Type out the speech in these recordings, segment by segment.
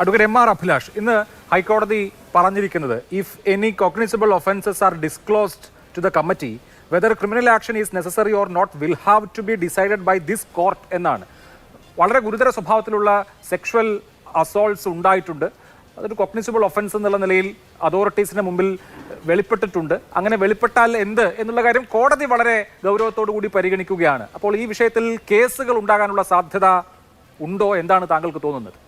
Advocate M R Abhilash ഇന്ന് ഹൈക്കോടതി പറഞ്ഞിരിക്കുന്നത് if any cognizable offences are disclosed to the committee whether criminal action is necessary or not will have to be decided by this court എന്നാണ്. വളരെ ഗുരുതര സ്വഭാവത്തിലുള്ള sexual അസോൾട്ട്സ് ഉണ്ടായിട്ടുണ്ട്. അതൊരു cognisable offence എന്നുള്ള നിലയിൽ അതോറിറ്റീസിന് മുമ്പിൽ വെളിപ്പെട്ടിട്ടുണ്ട്. അങ്ങനെ വെളിപ്പെട്ടാൽ എന്ത് എന്നുള്ള കാര്യം കോടതി വളരെ ഗൗരവത്തോടു കൂടി പരിഗണിക്കുകയാണ്. അപ്പോൾ ഈ വിഷയത്തിൽ കേസുകൾ ഉണ്ടാകാനുള്ള സാധ്യത ഉണ്ടോ? എന്താണ് താങ്കൾക്ക് തോന്നുന്നത്?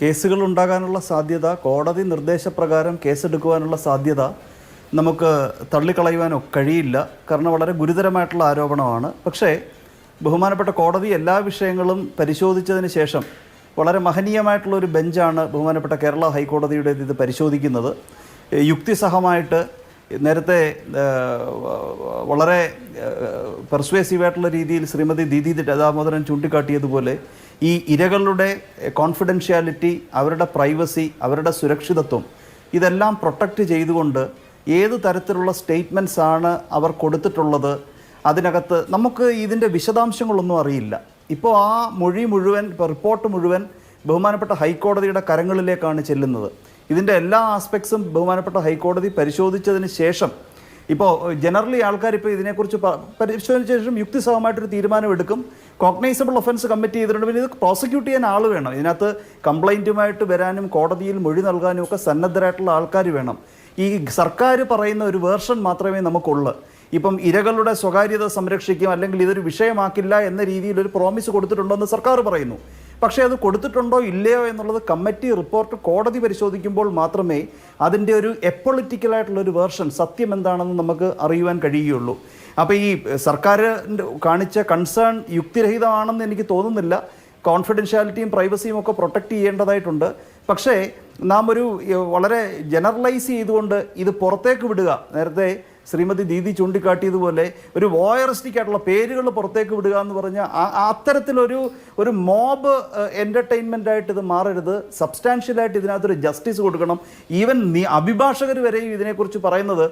കേസുകൾ ഉണ്ടാകാനുള്ള സാധ്യത കോടതി നിർദ്ദേശപ്രകാരം കേസെടുക്കുവാനുള്ള സാധ്യത നമുക്ക് തള്ളിക്കളയുവാനോ കഴിയില്ല. കാരണം വളരെ ഗുരുതരമായിട്ടുള്ള ആരോപണമാണ്. പക്ഷേ ബഹുമാനപ്പെട്ട കോടതി എല്ലാ വിഷയങ്ങളും പരിശോധിച്ചതിന് ശേഷം വളരെ മഹനീയമായിട്ടുള്ള ഒരു ബെഞ്ചാണ് ബഹുമാനപ്പെട്ട കേരള ഹൈക്കോടതിയുടെ ഇത് പരിശോധിക്കുന്നത്. യുക്തിസഹമായിട്ട് നേരത്തെ വളരെ പെർസ്വേസീവായിട്ടുള്ള രീതിയിൽ ശ്രീമതി ദീദി ദാമോദരൻ ചൂണ്ടിക്കാട്ടിയതുപോലെ ഈ ഇരകളുടെ കോൺഫിഡൻഷ്യാലിറ്റി അവരുടെ പ്രൈവസി അവരുടെ സുരക്ഷിതത്വം ഇതെല്ലാം പ്രൊട്ടക്റ്റ് ചെയ്തുകൊണ്ട് ഏത് തരത്തിലുള്ള സ്റ്റേറ്റ്മെന്റ്സ് ആണ് അവർ കൊടുത്തിട്ടുള്ളത് അതിനകത്ത് നമുക്ക് ഇതിന്റെ വിശദാംശങ്ങളൊന്നും അറിയില്ല. ഇപ്പോൾ ആ മൊഴി മുഴുവൻ റിപ്പോർട്ട് മുഴുവൻ ബഹുമാനപ്പെട്ട ഹൈക്കോടതിയുടെ കരങ്ങളിലേക്കാണ് ചെല്ലുന്നത്. ഇതിന്റെ എല്ലാ ആസ്പെക്ട്സും ബഹുമാനപ്പെട്ട ഹൈക്കോടതി പരിശോധിച്ചതിന് ശേഷം ഇപ്പോൾ ജനറലി ആൾക്കാർ ഇപ്പോൾ ഇതിനെക്കുറിച്ച് പരിശോധിച്ച ശേഷം യുക്തിസഹമായിട്ടൊരു തീരുമാനം എടുക്കും കോഗ്നൈസബിൾ ഒഫൻസ് കമ്മിറ്റി ചെയ്തിട്ടുണ്ട്. പിന്നെ ഇത് പ്രോസിക്യൂട്ട് ചെയ്യാൻ ആൾ വേണം. ഇതിനകത്ത് കംപ്ലൈന്റുമായിട്ട് വരാനും കോടതിയിൽ മൊഴി നൽകാനും ഒക്കെ സന്നദ്ധരായിട്ടുള്ള ആൾക്കാർ വേണം. ഈ സർക്കാർ പറയുന്ന ഒരു വേർഷൻ മാത്രമേ നമുക്കുള്ളൂ. ഇപ്പം ഇരകളുടെ സ്വകാര്യത സംരക്ഷിക്കും അല്ലെങ്കിൽ ഇതൊരു വിഷയമാക്കില്ല എന്ന രീതിയിൽ ഒരു പ്രോമിസ് കൊടുത്തിട്ടുണ്ടെന്ന് സർക്കാർ പറയുന്നു. പക്ഷേ അത് കൊടുത്തിട്ടുണ്ടോ ഇല്ലയോ എന്നുള്ളത് കമ്മിറ്റി റിപ്പോർട്ട് കോടതി പരിശോധിക്കുമ്പോൾ മാത്രമേ അതിന്റെ ഒരു എപ്പൊളിറ്റിക്കലായിട്ടുള്ളൊരു വേർഷൻ സത്യം എന്താണെന്ന് നമുക്ക് അറിയുവാൻ കഴിയുകയുള്ളൂ. അപ്പോൾ ഈ സർക്കാർ കാണിച്ച കൺസേൺ യുക്തിരഹിതമാണെന്ന് എനിക്ക് തോന്നുന്നില്ല. കോൺഫിഡൻഷ്യാലിറ്റിയും പ്രൈവസിയും ഒക്കെ പ്രൊട്ടക്റ്റ് ചെയ്യേണ്ടതായിട്ടുണ്ട്. പക്ഷേ നാം ഒരു വളരെ ജനറലൈസ് ചെയ്തുകൊണ്ട് ഇത് പുറത്തേക്ക് വിടുക. നേരത്തെ ശ്രീമതി ദീദി ചൂണ്ടിക്കാട്ടിയതുപോലെ ഒരു വോയറിസ്റ്റിക് ആയിട്ടുള്ള പേരുകൾ പുറത്തേക്ക് വിടുക എന്ന് പറഞ്ഞ അത്തരത്തിലൊരു ഒരു മോബ് എന്റർടൈൻമെന്റ് ആയിട്ട് ഇത് മാറരുത്. സബ്സ്റ്റാൻഷ്യലായിട്ട് ഇതിനകത്തൊരു ജസ്റ്റിസ് കൊടുക്കണം. ഈവൻ അഭിഭാഷകർ വരെയും ഇതിനെക്കുറിച്ച് പറയുന്നത്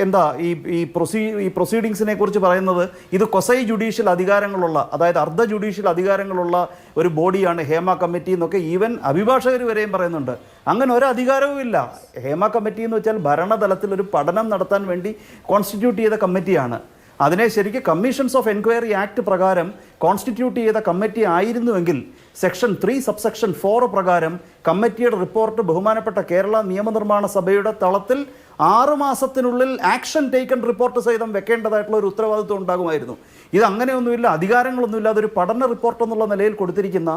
എന്താ ഈ ഈ പ്രൊസീ ഈ പ്രൊസീഡിങ്സിനെ കുറിച്ച് പറയുന്നത് ഇത് കൊസൈ ജുഡീഷ്യൽ അധികാരങ്ങളുള്ള അതായത് അർദ്ധ ജുഡീഷ്യൽ അധികാരങ്ങളുള്ള ഒരു ബോഡിയാണ് ഹേമ കമ്മിറ്റി എന്നൊക്കെ ഈവൻ അഭിഭാഷകർ വരെയും പറയുന്നുണ്ട്. അങ്ങനെ ഒരു അധികാരവും ഇല്ല. ഹേമ കമ്മിറ്റി എന്ന് വെച്ചാൽ ഭരണതലത്തിൽ ഒരു പഠനം നടത്താൻ വേണ്ടി കോൺസ്റ്റിറ്റ്യൂട്ട് ചെയ്ത കമ്മിറ്റിയാണ്. അതിനെ ശരിക്ക് കമ്മീഷൻസ് ഓഫ് എൻക്വയറി ആക്ട് പ്രകാരം കോൺസ്റ്റിറ്റ്യൂട്ട് ചെയ്ത കമ്മിറ്റി ആയിരുന്നുവെങ്കിൽ സെക്ഷൻ ത്രീ സബ്സെക്ഷൻ ഫോർ പ്രകാരം കമ്മിറ്റിയുടെ റിപ്പോർട്ട് ബഹുമാനപ്പെട്ട കേരള നിയമനിർമ്മാണ സഭയുടെ തളത്തിൽ ആറ് മാസത്തിനുള്ളിൽ ആക്ഷൻ ടേക്കൺ റിപ്പോർട്ട് സഹിതം വെക്കേണ്ടതായിട്ടുള്ള ഒരു ഉത്തരവാദിത്വം ഉണ്ടാകുമായിരുന്നു. ഇത് അങ്ങനെയൊന്നുമില്ല. അധികാരങ്ങളൊന്നുമില്ല. അതൊരു പഠന റിപ്പോർട്ട് എന്നുള്ള നിലയിൽ കൊടുത്തിരിക്കുന്ന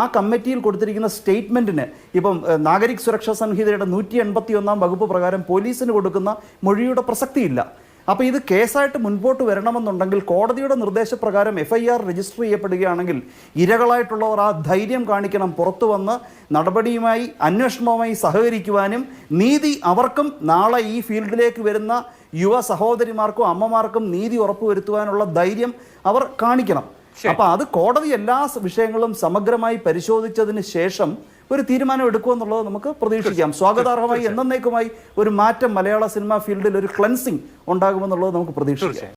ആ കമ്മിറ്റിയിൽ കൊടുത്തിരിക്കുന്ന സ്റ്റേറ്റ്മെന്റിന് ഇപ്പം നാഗരിക് സുരക്ഷാ സംഹിതയുടെ നൂറ്റി എൺപത്തി ഒന്നാം വകുപ്പ് പ്രകാരം പോലീസിന് കൊടുക്കുന്ന മൊഴിയുടെ പ്രസക്തിയില്ല. അപ്പോൾ ഇത് കേസായിട്ട് മുൻപോട്ട് വരണമെന്നുണ്ടെങ്കിൽ കോടതിയുടെ നിർദ്ദേശപ്രകാരം എഫ് ഐ ആർ രജിസ്റ്റർ ചെയ്യപ്പെടുകയാണെങ്കിൽ ഇരകളായിട്ടുള്ളവർ ആ ധൈര്യം കാണിക്കണം പുറത്തു വന്ന് നടപടിയുമായി അന്വേഷണവുമായി സഹകരിക്കുവാനും നീതി അവർക്കും നാളെ ഈ ഫീൽഡിലേക്ക് വരുന്ന യുവ സഹോദരിമാർക്കും അമ്മമാർക്കും നീതി ഉറപ്പുവരുത്തുവാനുള്ള ധൈര്യം അവർ കാണിക്കണം. അപ്പോൾ അത് കോടതി എല്ലാ വിഷയങ്ങളും സമഗ്രമായി പരിശോധിച്ചതിന് ശേഷം ഒരു തീരുമാനം എടുക്കുമെന്നുള്ളത് നമുക്ക് പ്രതീക്ഷിക്കാം. സ്വാഗതാർഹമായി എന്നേക്കുമായി ഒരു മാറ്റം മലയാള സിനിമാ ഫീൽഡിൽ ഒരു ക്ലൻസിങ് ഉണ്ടാകുമെന്നുള്ളത് നമുക്ക് പ്രതീക്ഷിക്കാം.